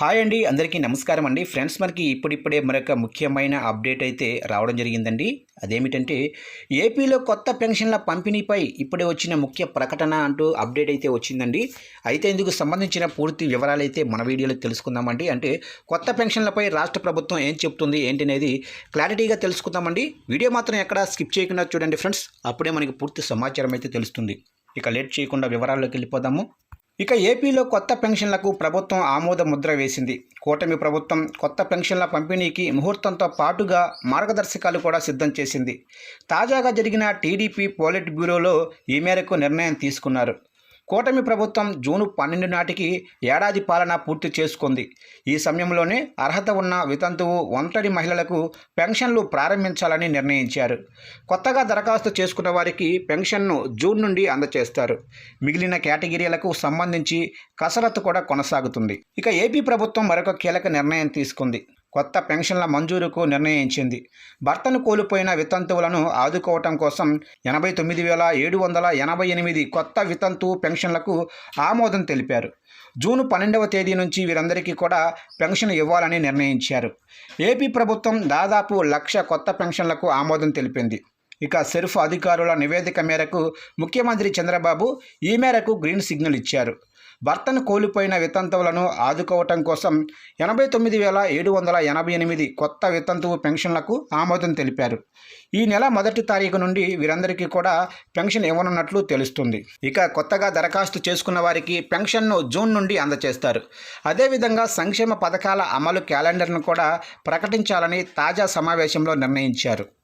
Hi అండి అందరికీ నమస్కారం అండి. ఫ్రెండ్స్ మనకి ఇప్పుడిప్పుడే మరొక ముఖ్యమైన అప్డేట్ అయితే రావడం జరిగిందండి. అదేమిటంటే ఏపీలో కొత్త పెన్షన్ల పంపిణీపై ఇప్పుడే వచ్చిన ముఖ్య ప్రకటన అంటూ అప్డేట్ అయితే వచ్చిందండి. అయితే ఇందుకు సంబంధించిన పూర్తి వివరాలు అయితే మన వీడియోలో తెలుసుకుందామండి. అంటే కొత్త పెన్షన్లపై రాష్ట్ర ప్రభుత్వం ఏం చెప్తుంది ఏంటి అనేది క్లారిటీగా తెలుసుకుందామండి. వీడియో మాత్రం ఎక్కడ స్కిప్ చేయకుండా చూడండి ఫ్రెండ్స్. అప్పుడే మనకి పూర్తి సమాచారం అయితే తెలుస్తుంది. ఇక లేట్ చేయకుండా వివరాల్లోకి వెళ్ళిపోదాము. ఇక ఏపీలో కొత్త పెన్షన్లకు ప్రభుత్వం ఆమోద ముద్ర వేసింది. కూటమి ప్రభుత్వం కొత్త పెన్షన్ల పంపిణీకి ముహూర్తంతో పాటుగా మార్గదర్శకాలు కూడా సిద్ధం చేసింది. తాజాగా జరిగిన టీడీపీ పోలిట్ బ్యూరోలో ఈ మేరకు నిర్ణయం తీసుకున్నారు. కూటమి ప్రభుత్వం జూను పన్నెండు నాటికి ఏడాది పాలన పూర్తి చేసుకుంది. ఈ సమయంలోనే అర్హత ఉన్న వితంతువు ఒంటరి మహిళలకు పెన్షన్లు ప్రారంభించాలని నిర్ణయించారు. కొత్తగా దరఖాస్తు చేసుకున్న వారికి పెన్షన్ను జూన్ నుండి అందజేస్తారు మిగిలిన కేటగిరీలకు సంబంధించి కసరత్తు కూడా కొనసాగుతుంది. ఇక ఏపీ ప్రభుత్వం మరొక కీలక నిర్ణయం తీసుకుంది. కొత్త పెన్షన్ల మంజూరుకు నిర్ణయించింది. భర్తను కోల్పోయిన వితంతువులను ఆదుకోవటం కోసం ఎనభై తొమ్మిది వేల ఏడు వందల ఎనభై ఎనిమిది కొత్త వితంతు పెన్షన్లకు ఆమోదం తెలిపారు. జూన్ పన్నెండవ తేదీ నుంచి వీరందరికీ కూడా పెన్షన్ ఇవ్వాలని నిర్ణయించారు. ఏపీ ప్రభుత్వం దాదాపు లక్ష కొత్త పెన్షన్లకు ఆమోదం తెలిపింది. ఇక సెర్ఫ్ అధికారుల నివేదిక మేరకు ముఖ్యమంత్రి చంద్రబాబు ఈ మేరకు గ్రీన్ సిగ్నల్ ఇచ్చారు. భర్తను కోల్పోయిన వితంతువులను ఆదుకోవటం కోసం ఎనభై తొమ్మిది వేల ఏడు వందల ఎనభై ఎనిమిది కొత్త వితంతువు పెన్షన్లకు ఆమోదం తెలిపారు. ఈ నెల మొదటి తారీఖు నుండి వీరందరికీ కూడా పెన్షన్ ఇవ్వనున్నట్లు తెలుస్తుంది. ఇక కొత్తగా దరఖాస్తు చేసుకున్న వారికి పెన్షన్ను జూన్ నుండి అందజేస్తారు అదేవిధంగా సంక్షేమ పథకాల అమలు క్యాలెండర్ను కూడా ప్రకటించాలని తాజా సమావేశంలో నిర్ణయించారు.